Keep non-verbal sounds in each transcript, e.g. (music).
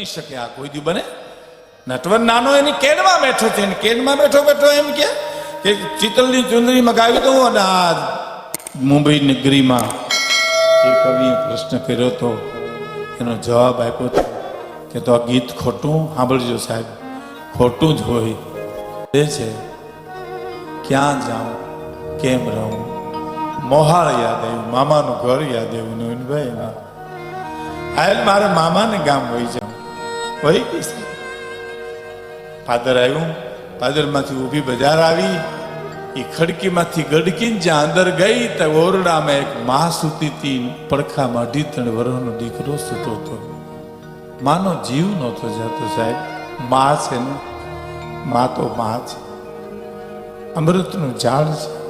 બની શકે. આ કોઈ દી બને? નટવર નાનો એની કેનમાં બેઠો છે. એને કેનમાં બેઠો બેઠો એમ કે કે ચિતલની ચુંદડી મગાવી દઉં અને આ મુંબઈ નગરીમાં એ કવિએ પ્રશ્ન કર્યો તો એનો જવાબ આપ્યો હતો કે તો આ ગીત ખોટું સાંભળજો સાહેબ. ખોટું જ હોય. એ છે, ક્યાં જાઉં? કેમ રહું? મોહાળ યાદ આવ્યું, મામાનું ઘર યાદ આવ્યું નવીનભાઈ આયલ હાલ મારે મામાને ગામ હોય જાઉં વહી પૈસા ફાધર આવ્યું, પાદરમાંથી ઊભી બજાર આવી એ ખડકીમાંથી ગડકીને જ્યાં અંદર ગઈ, તો ઓરડામાં એક મા સૂતી હતી, પડખામાં અઢી ત્રણ વર્ષનો દીકરો સૂતો હતો. માનો જીવ નહોતો જતો સાહેબ. મા છે ને, મા તો મા છે. અમૃતનું ઝાડ છે.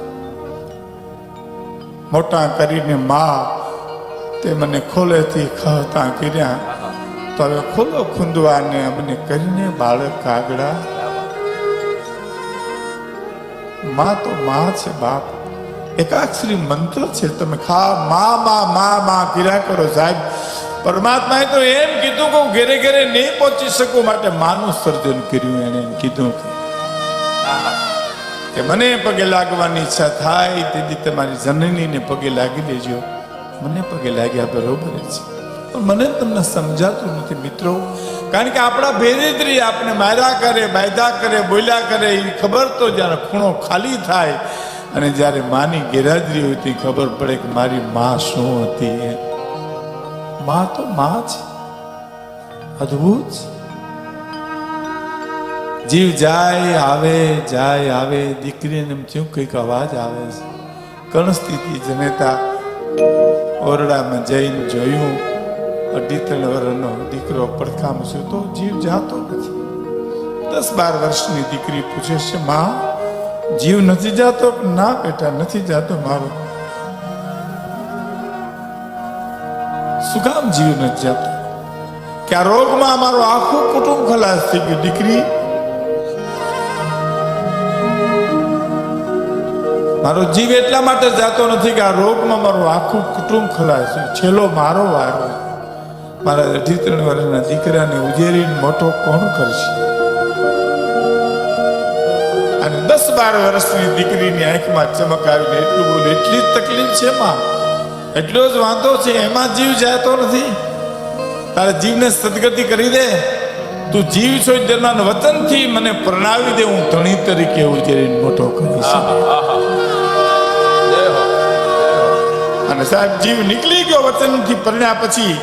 મોટા કરીને મા તે મને ખોલેથી ખહતા કર્યા. તો હવે ખોલો ખૂંદવાને અમને કરીને બાળક કાગડા. માં તો માં છે બાપ. એકાક્ષરી મંત્ર છે તમે ખા મા મા મા મા કર્યા કરો સાહેબ. પરમાત્માએ તો એમ કીધું કે હું ઘેરે ઘેરે નહીં પહોંચી શકું માટે માનું સર્જન કર્યું એને એમ કીધું કે. મને પગે લાગવાની ઈચ્છા થાય, તેથી તમારી જનનીને પગે લાગી દેજો. મને પગે લાગ્યા બરોબર છે. પણ મને તમને સમજાતું નથી મિત્રો. કારણ કે આપણા ભેરેદરી આપણે માર્યા કરે બાયદા કરે, બોલ્યા કરે એ ખબર તો જ્યારે ખૂણો ખાલી થાય અને જ્યારે માની ગેરહાજરી હોય તો ખબર પડે કે મારી માં શું હતી માં તો માં છે અદ્ભુત જીવ જાય, આવે જાય, આવે, દીકરીને એમ થયું કંઈક અવાજ આવે છે. કણ સ્થિતિ જનેતા ઓરડામાં જઈને જોયું. અઢી ત્રણ વર્ષનો દીકરો પડખામાં સૂતો જીવ જાતો નથી દસ બાર વર્ષની દીકરી પૂછે છે, માં, જીવ નથી જાતો ના બેટા, નથી જાતો મારો શું કામ જીવ નથી જાતો કે આ રોગમાં અમારું આખું કુટુંબ ખલાસ થઈ ગયું, દીકરી મારો જીવ એટલા માટે જાતો નથી કે આ રોગમાં મારું આખું કુટુંબ ખલાસ. છેલ્લો મારો વારો. મારા અઢી ત્રણ વર્ષના દીકરાને ઉજેરીને મોટો કોણ કરશે? અને દસ બાર વર્ષની દીકરીની આંખમાં ચમક આવીને એટલું બોલે એટલી જ તકલીફ છે એમાં. એટલો જ વાંધો છે એમાં જીવ જાતો નથી. તારા જીવને સદગતિ કરી દે. તું જીવ છો જન્માન વતનથી મને પ્રણાવી દે હું ધણી તરીકે ઉજેરીને મોટો કરીશ અને સાહેબ જીવ નીકળી ગયો વતનથી પરણ્યા પછી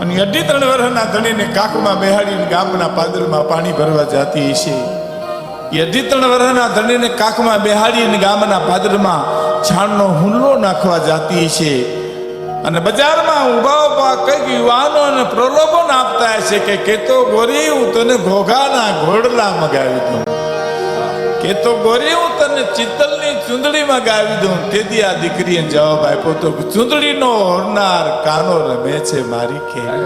અને અઢી ત્રણ વર્ષના ધણીને કાકમાં બેહાડીને ગામના પાદરમાં પાણી ભરવા જતી એ અઢી ત્રણ વર્ષના ધણીને કાકમાં બેહાડીને ગામના પાદરમાં છાણનો હુલ્લો નાખવા જાતી છે અને બજારમાં ઊભા ઊભા કંઈક યુવાનો અને પ્રલોભન આપતા હશે કે કેતો ગોરી હું તને ઘોઘાના ઘોડલા મગાવી દઉં. કે તો ગોરી હું તને ચિત્તલની ચૂંદડીમાં ગાવી દઉં. તેથી આ દીકરીએ જવાબ આપ્યો તો ચૂંદડીનો ઓરનાર કાનો રમે છે મારી ખેલ.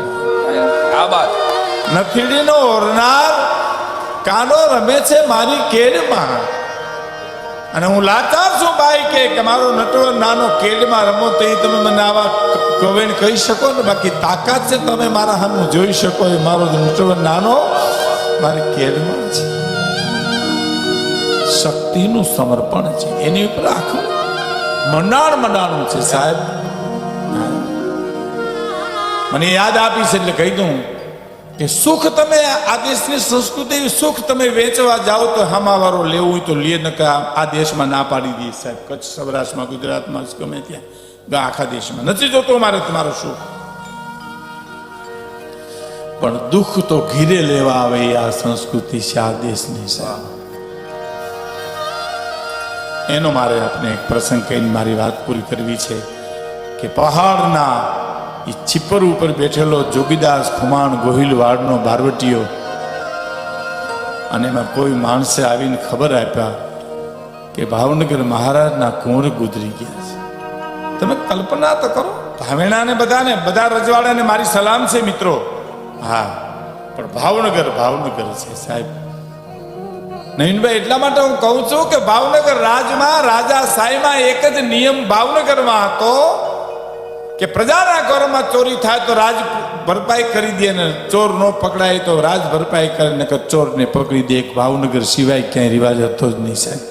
આ વાત નથીડીનો ઓરનાર કાનો રમે છે મારી કેડમાં અને હું લાચાર છું બાઈ કે કે મારો નટવર નાનો કેડમાં રમો તો તમે મને આવા કવેણ કહી શકો ને? બાકી તાકાત છે તમે મારા હાનું જોઈ શકો એ મારો નટવર નાનો મારી કેડમાં છે. શક્તિનું સમર્પણ છે. એની ઉપર આખું મંડાણ મંડાણું છે, સાહેબ. મને યાદ આપીશ એટલે કહી દઉં કે સુખ તમે આ દેશની સંસ્કૃતિ, સુખ તમે વેચવા જાઓ તો હામાવારો લેવું હોય તો લે નકા આ દેશમાં ના પાડી દઈએ સાહેબ. કચ્છ, સૌરાષ્ટ્રમાં, ગુજરાતમાં ગમે ત્યાં. આખા દેશમાં. નથી જોતો મારે તમારો સુખ. પણ દુઃખ તો ઘીરે લેવા આવે આ સંસ્કૃતિ છે, આ દેશની, સાહેબ. એનો મારે આપણે એક પ્રસંગ કહીને મારી વાત પૂરી કરવી છે કે પહાડના એ છિપર ઉપર બેઠેલો જોગીદાસ ખુમાણ ગોહિલવાડનો બારવટીયો અને એમાં કોઈ માણસે આવીને ખબર આપ્યા કે ભાવનગર મહારાજના કુંવર ગુજરી ગયા છે. તમે કલ્પના તો કરો, ભાવેણાને બધાને, બધા રજવાડાને મારી સલામ છે મિત્રો. હા, પણ ભાવનગર ભાવનગર છે સાહેબ. નવીનભાઈ એટલા માટે હું કહું છું કે ભાવનગર રાજમાં રાજા સાઈમાં એક જ નિયમ ભાવનગરમાં હતો કે પ્રજાના ઘરમાં ચોરી થાય તો રાજ ભરપાઈ કરી દે ને ચોર ન પકડાય તો રાજ ભરપાઈ કરે ને કે ચોરને પકડી દે. ભાવનગર સિવાય ક્યાંય રિવાજ હતો જ નહીં, સાહેબ.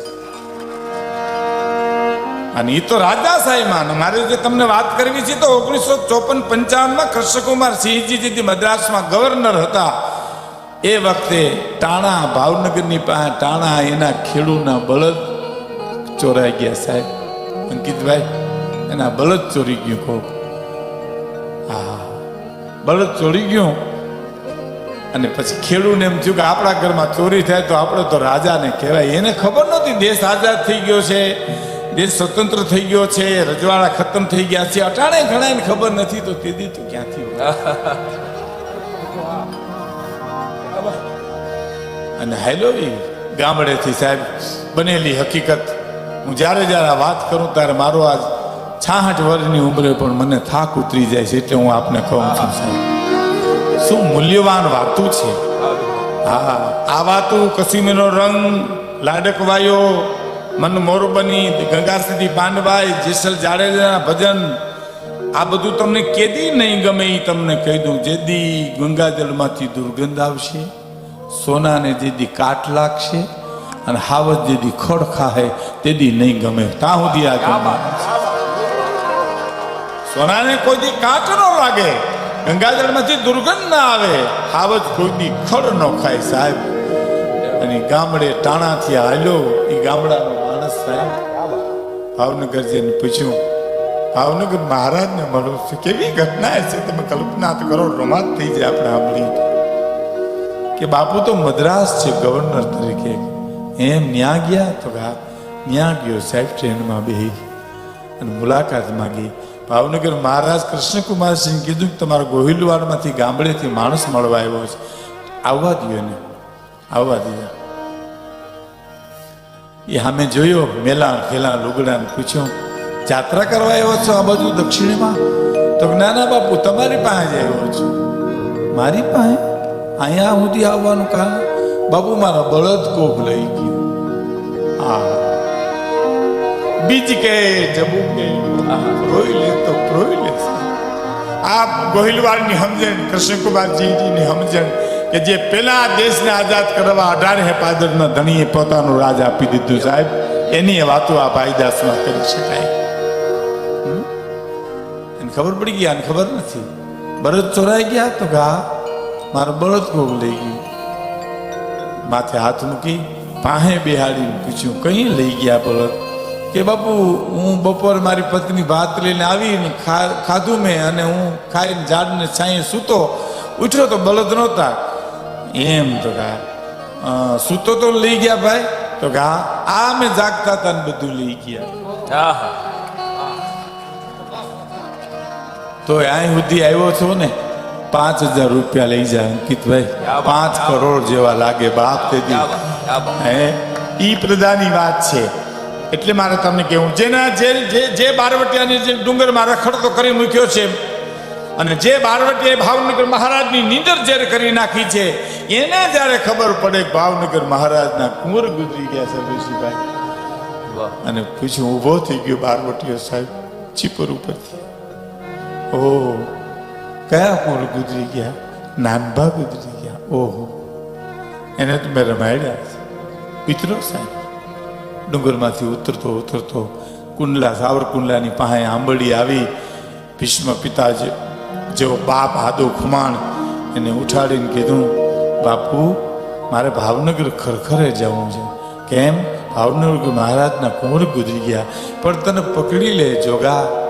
અને એ તો રાજા સાહેબમાં મારે જે તમને વાત કરવી છે તો ઓગણીસો ચોપન પંચાવનમાં કૃષ્ણકુમાર સિંહજી જે મદ્રાસમાં ગવર્નર હતા. એ વખતે ટાણા, ભાવનગરની પાસે ટાણા, એના ખેડૂના બળદ ચોરાઈ ગયા સાહેબ. અંકિતભાઈ, એના બળદ ચોરી ગયું ખૂબ હા બળદ ચોરી ગયું? અને પછી ખેડૂને એમ થયું કે આપણા ઘરમાં ચોરી થાય તો આપણે તો રાજાને કહેવાય. એને ખબર નહોતી દેશ આઝાદ થઈ ગયો છે, દેશ સ્વતંત્ર થઈ ગયો છે, રજવાડા ખતમ થઈ ગયા છે. અટાણે ઘણા ખબર નથી તો તે દી તો ક્યાંથી (laughs) અને હેલો એ ગામડેથી સાહેબ, બનેલી હકીકત. હું જ્યારે જ્યારે આ વાત કરું ત્યારે મારો આજ છાહઠ વર્ષની ઉંમરે પણ મને થાક ઉતરી જાય છે એટલે હું આપને કહું છું, સાહેબ. શું મૂલ્યવાન વાતું છે? હા, આ વાતું કસીમીનો રંગ, લાડકવાયો, મન મોરબની ગંગા સુધી પાંડવાઈ જેસલ જાડેજાના ભજન. આ બધું તમને કેદી નહીં ગમે એ તમને કહી દઉં, જેદી ગંગાજળમાંથી દુર્ગંધ આવશે? સોનાને જેદી કાટ લાગશે અને હાવજ જેદી ખડ ખાહે તેદી નહીં ગમે. ત્યાં સુધી આ ગમે સોનાને કોઈ દી કાટ ન લાગે. ગંગાજળમાંથી દુર્ગંધ ના આવે હાવત કોઈ દી ખડ ન ખાય સાહેબ. અને ગામડે ટાણાથી હાલ્યો એ ગામડાનો માણસ સાહેબ. ભાવનગર જઈને પૂછ્યું ભાવનગર મહારાજને મળું છું? કેવી ઘટના છે? તમે કલ્પના તો કરો રોમાંચ થઈ જાય આપણે સાંભળી કે બાપુ તો મદ્રાસ છે ગવર્નર તરીકે. એમ ન્યા ગયા તો હા, ન્યા ગયો સાહેબ ટ્રેનમાં બેહી. અને મુલાકાત માંગી. ભાવનગર મહારાજ કૃષ્ણકુમારસિંહ કીધું કે તમારા ગોહિલવાડમાંથી ગામડેથી માણસ મળવા આવ્યો છે. આવવા દો એને. આવવા દીધા એ સામે જોયો મેલા ખેલા લુગડા પૂછ્યો જાત્રા કરવા આવ્યો છો આ બધું દક્ષિણમાં? તો કે, ના ના બાપુ તમારી પાસે જ આવ્યો છું. મારી પાસે? અહીંયા સુધી આવવાનું કારણ? બાપુ, મારા બળદ કોક લઈ ગયું. આ બીજ કે, જબુ કે. રોઈ લે તો રોઈ લે. આ ગોહિલવાડની સમજણ કૃષ્ણકુમારજીની સમજણ કે જે પેલા દેશને આઝાદ કરવા અઢાર પાદરના ધણીએ પોતાનું રાજ આપી દીધું, સાહેબ, એની વાતો આ ભાઈદાસમાં કરી શકાય? એને ખબર પડી ગઈ? આને ખબર નથી. બળદ ચોરાઈ ગયા તો હા મારો બળદ કોક લઈ ગયું. માથે હાથ મૂકી પાહે બેહાડીને પૂછ્યું કઈ લઈ ગયા બળદ? કે બાપુ હું બપોર મારી પત્ની ભાત લઈને આવીને ખા- ખાધું મેં અને હું ખાઈને ઝાડને છાંયે સૂતો. ઉઠ્યો તો બળદ નહોતા. એમ તો કા સૂતો તો લઈ ગયા ભાઈ તો કે હા આ મેં જાગતા હતા ને બધું લઈ ગયા. આહા. તો અહીં સુધી આવ્યો છો ને? પાંચ હજાર રૂપિયા લઈ જાય અંકિતભાઈ. પાંચ કરોડ જેવા લાગે બાપ તે દી. ક્યા બાત, ક્યા બાત. હે? ઈ પ્રધાની વાત છે. એટલે મારે તમને કહેવું જેના જે જે જે બારવટિયાની જે ડુંગરમાં રખડતો કરી મૂક્યો છે અને જે બારવટીએ ભાવનગર મહારાજની નીંદર જ્યારે કરી નાખી છે એને જ્યારે ખબર પડે ભાવનગર મહારાજના કુંવર ગુજરી ગયા છે વાહ. અને પૂછ્યું ઊભો થઈ ગયો બારવટીઓ સાહેબ ચીપર ઉપરથી. ઓહ. કયા મૂળ ગુજરી ગયા? નાનભા ગુજરી ગયા. ઓહો. એને તો મેં રમાડ્યા છે. સાહેબ. ડુંગરમાંથી ઉતરતો ઉતરતો કુંડલા, સાવરકુંડલાની પાસે આંબળી આવી. ભીષ્મ પિતા જેવો બાપ આદો ખુમાણ એને ઉઠાડીને કીધું, બાપુ, મારે ભાવનગર ખરખરે જવું છે. કેમ? ભાવનગર મહારાજના કુંવર ગુજરી ગયા. પણ તને પકડી લે, જોગા.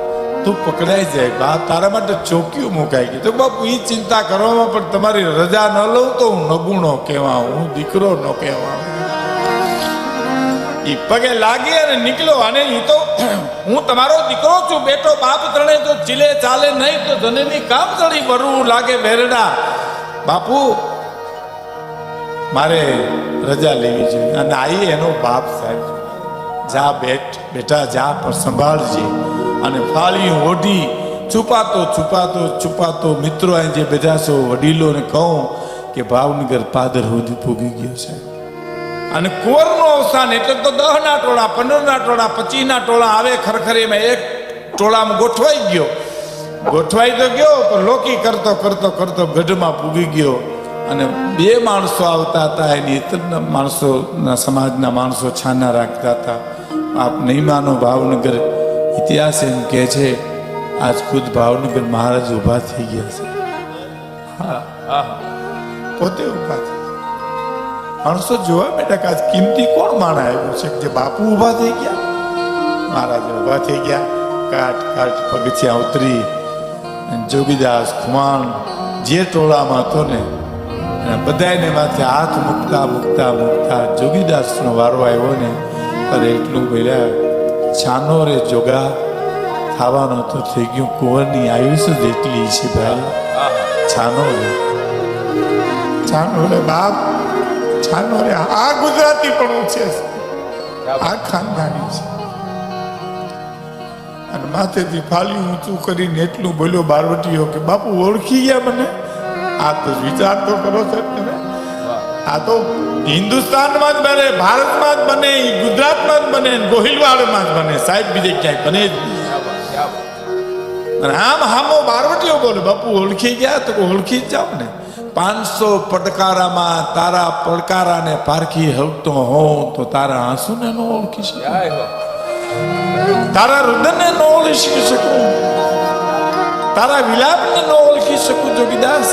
તું પકડાઈ જાય. બાપ તારા માટે ચોકીઓ મુકાઈ ગયું તો બાપુ એ ચિંતા કરવામાં પણ તમારી રજા ન લઉં તો હું નગુણો કહેવા હું દીકરો ન કહેવા એ પગે લાગી અને નીકળ્યો અને એ તો હું તમારો દીકરો છું. બેટો, બાપ ત્રણે તો ચીલે ચાલે નહીં તો ધનની કામ ચડી વરવું લાગે વેરડા. બાપુ, મારે રજા લેવી જોઈએ અને આઈ એનો બાપ સાહેબ. જા બેટ, બેટા, જા પણ સંભાળજે. અને ફાળી ઓઢી છુપાતો છુપાતો છુપાતો મિત્રો અહીં જે બધા છો વડીલોને કહું કે ભાવનગર પાદર સુધી પૂગી ગયો છે. અને કુંવરનું અવસાન એટલે તો દહ ના ટોળા પંદર ના ટોળા પચીસ ના ટોળા આવે ખરખર એમાં એક ટોળામાં ગોઠવાઈ ગયો. ગોઠવાઈ તો ગયો, પણ લોકી કરતો કરતો કરતો ગઢમાં પૂગી ગયો. અને બે માણસો આવતા હતા, એની ઇતરના માણસોના સમાજના માણસો છાના રાખતા હતા. આપ નહીં માનો, ભાવનગર ઇતિહાસ એમ કહે છે, આજ ખુદ ભાવનગર મહારાજ ઊભા થઈ ગયા છે. હા હા. પોતે ઊભા થઈ માણસો જોવા બેઠા કે આજ કિંમતી કોણ માણા આવ્યું છે કે જે બાપુ ઊભા થઈ ગયા? મહારાજ ઊભા થઈ ગયા. કાટ કાટ, પગથિયા ઉતરી. જોગીદાસ, ખુમાણ, જે ટોળામાં હતો ને અને બધાને માથે હાથ મૂકતા મૂકતા મૂકતા જોગીદાસનો વારો આવ્યો ને, ત્યારે એટલું બોલ્યા છાનો રે જોગા ખાવાનું તો થઈ ગયું. કુંવરની આયુષ જ એટલી છે ભાઈ. છાનો રે છાનો રે બાપ. છાનો રે આ ગુજરાતી પણ છે. આ ખાનદાની છે. અને માથેથી ફાલી ઊંચું કરીને એટલું બોલ્યો બારવટીઓ કે, બાપુ ઓળખી ગયા મને? આ તો વિચાર તો કરો છો તમે. આ તો હિન્દુસ્તાનમાં જ બને ભારતમાં જ બને ગુજરાતમાં જ બને ગોહિલવાડમાં જ બને. સાહેબ બીજે ક્યાંય બને જ નહીં. અને આમ હામો બારવટીઓ બોલે બાપુ ઓળખી ગયા તો ઓળખી જ જાવ ને. પાંચસો પડકારામાં તારા પડકારાને પારખી હવતો હોઉં તો તારા આંસુને ન ઓળખી શકે. તારા રુદનને ન ઓળખી શકું. તારા વિલાપને ન ઓળખી શકું જોગીદાસ.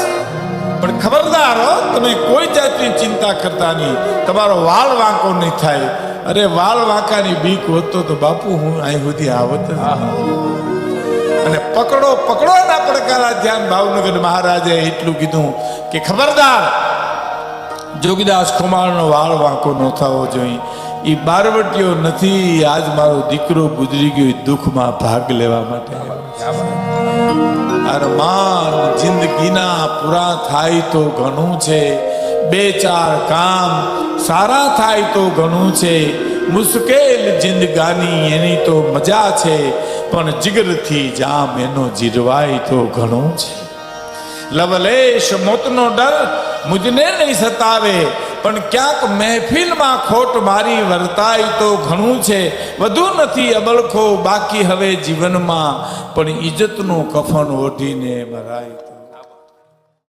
પણ ખબરદાર તમે કોઈ જાતની ચિંતા કરતા નહીં. તમારો વાળ વાંકો નહીં થાય. અરે, વાળ વાંકાની બીક હોતો તો બાપુ, હું અહીં સુધી આવત અને પકડો પકડો એના પડકારા ધ્યાન. ભાવનગર મહારાજે એટલું કીધું કે ખબરદાર, જોગીદાસ કુમારનો વાળ વાંકો ન થવો જોઈએ. એ બારવટીઓ નથી આજ મારો દીકરો ગુજરી ગયો દુઃખમાં ભાગ લેવા માટે અરમાન જિંદગીના પૂરા થાય તો ઘણું છે. બે ચાર કામ સારા થાય તો ઘણું છે. મુશ્કેલ જિંદગાની એની તો મજા છે, પણ જીગરથી જામ એનો જીરવાય તો ઘણું છે. લવલેશ મોતનો ડર મુજને નહીં સતાવે પણ ક્યાંક મહેફિલમાં ખોટ મારી વર્તાય તો ઘણું છે. વધુ નથી અબળખો, બાકી હવે જીવનમાં પણ ઇજ્જતનું કફન ઓઢીને મરાય